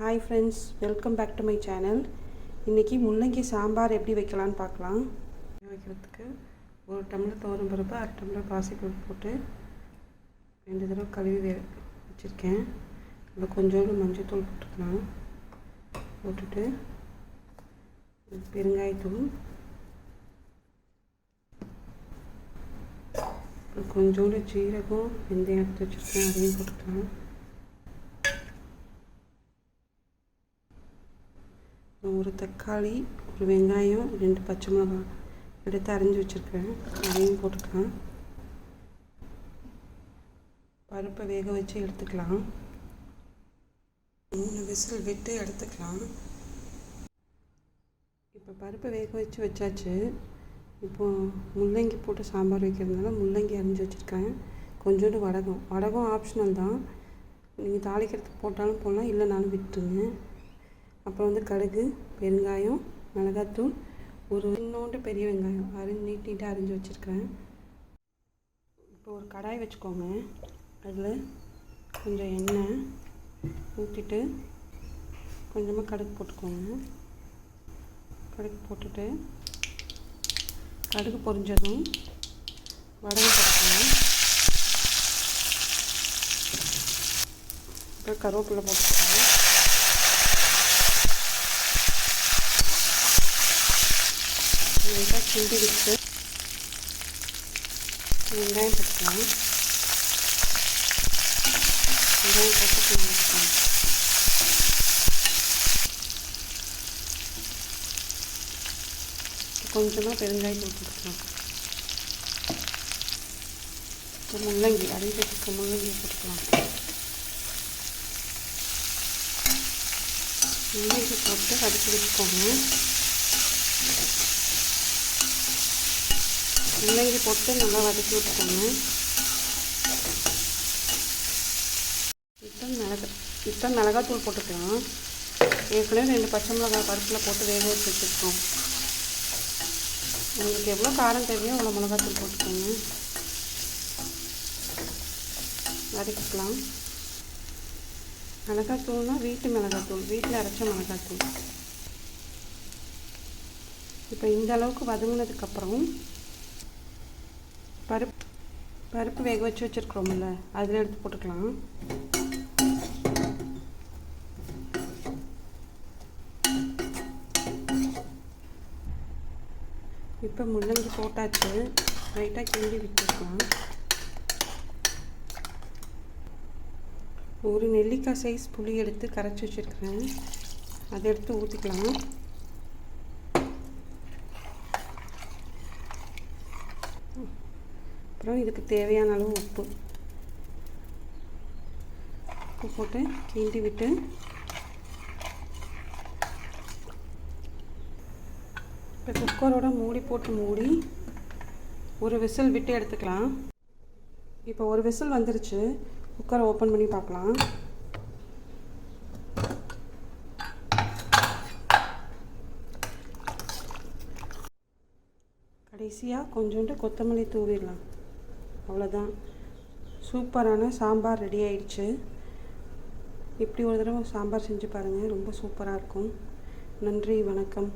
Hi friends welcome back to my channel இன்றைக்கி முள்ளங்கி சாம்பார் எப்படி வைக்கலான்னு பார்க்கலாம். வைக்கிறதுக்கு ஒரு டம்ளர் துவரம் பருப்பு அரை டம்ளர் பாசிப்பருப்பு போட்டு ரெண்டு தடவை கழுவி வே வச்சுருக்கேன். அதில் கொஞ்சோண்டு மஞ்சள்தூள் போட்டுக்கலாம். போட்டுட்டு பெருங்காயத்தூள் கொஞ்சோண்டு ஜீரகம் வெந்தயம் எடுத்து வச்சுருக்கேன். அதையும் போட்டுக்கலாம். ஒரு தக்காளி ஒரு வெங்காயம் ரெண்டு பச்சை மிளகாய் எடுத்து அரைஞ்சி வச்சுருக்கேன். அதையும் போட்டுக்கலாம். பருப்பை வேக வச்சு எடுத்துக்கலாம். மூணு விசில் விட்டு எடுத்துக்கலாம். இப்போ பருப்பை வேக வச்சு வச்சாச்சு. இப்போது முள்ளங்கி போட்டு சாம்பார் வைக்கிறதுனால முள்ளங்கி அரிஞ்சு வச்சுருக்கேன். கொஞ்சோண்டு வடகம். வடகம் ஆப்ஷனல் தான். நீங்கள் தாளிக்கிறதுக்கு போட்டாலும் போடலாம் இல்லைனாலும் விட்டுருங்க. அப்புறம் வந்து கடுகு பெருங்காயம் மிளகாத்தூள் ஒரு இன்னோண்டு பெரிய வெங்காயம் அரிஞ்சு நீட் நீட்டாக அரிஞ்சு வச்சுருக்கிறேன். இப்போ ஒரு கடாய் வச்சுக்கோங்க. அதில் கொஞ்சம் எண்ணெய் ஊற்றிட்டு கொஞ்சமாக கடுகு போட்டுக்கோங்க. கடுகு போட்டுட்டு கடுகு பொரிஞ்சதும் வடகம் போட்டுக்கோங்க அப்புறம் கருவேப்பிலை போட்டுக்கோங்க. நல்லா கிண்டி விட்டு வெங்காயம் போட்டுக்கலாம் வெங்காயம் போட்டு கிண்டி வச்சுக்கலாம் கொஞ்சமாக பெருங்காயத்தூள் போட்டுக்கலாம் இப்போ முள்ளங்கி அரைஞ்சி முள்ளங்கி போட்டுக்கலாம். முள்ளங்கி போட்டு அடிச்சு வச்சுக்கோங்க. முள்ளங்கி போட்டு நல்லா வதக்கி விட்டுக்கோங்க. இப்போ மிளகா இப்போ மிளகாத்தூள் போட்டுக்கலாம். ஏற்கனவே ரெண்டு பச்சை மிளகாய் பருப்பில் போட்டு வேக வச்சு வச்சுருக்கோம். உங்களுக்கு எவ்வளோ காரம் தேவையோ அவ்வளோ மிளகாத்தூள் போட்டுக்கோங்க. வதக்கிக்கலாம். மிளகாத்தூள்னால் வீட்டு மிளகாத்தூள் வீட்டில் அரைச்ச மிளகாத்தூள். இப்போ இந்த அளவுக்கு வதங்கினதுக்கப்புறம் பருப்பு பருப்பு வேக வச்சு வச்சுருக்குறோம்ல அதில் எடுத்து போட்டுக்கலாம். இப்போ முள்ளங்கி போட்டாச்சு. லைட்டாக கிண்டி விட்டுருக்கலாம் ஒரு நெல்லிக்காய் சைஸ் புளி எடுத்து கரைச்சி வச்சுருக்கிறேன். அதை எடுத்து ஊற்றிக்கலாம் அப்புறம் இதுக்கு தேவையான அளவு உப்பு. உப்பு போட்டு கிண்டி விட்டு இப்போ குக்கரோட மூடி போட்டு மூடி ஒரு விசில் விட்டு எடுத்துக்கலாம். இப்போ ஒரு விசில் வந்துருச்சு. குக்கரை ஓப்பன் பண்ணி பார்க்கலாம். கடைசியாக கொஞ்சோண்டு கொத்தமல்லி தூவிடலாம். அவ்வளோதான் சூப்பரான சாம்பார் ரெடி ஆயிடுச்சு. இப்படி ஒரு தடவை சாம்பார் செஞ்சு பாருங்கள் ரொம்ப சூப்பராக இருக்கும். நன்றி வணக்கம்.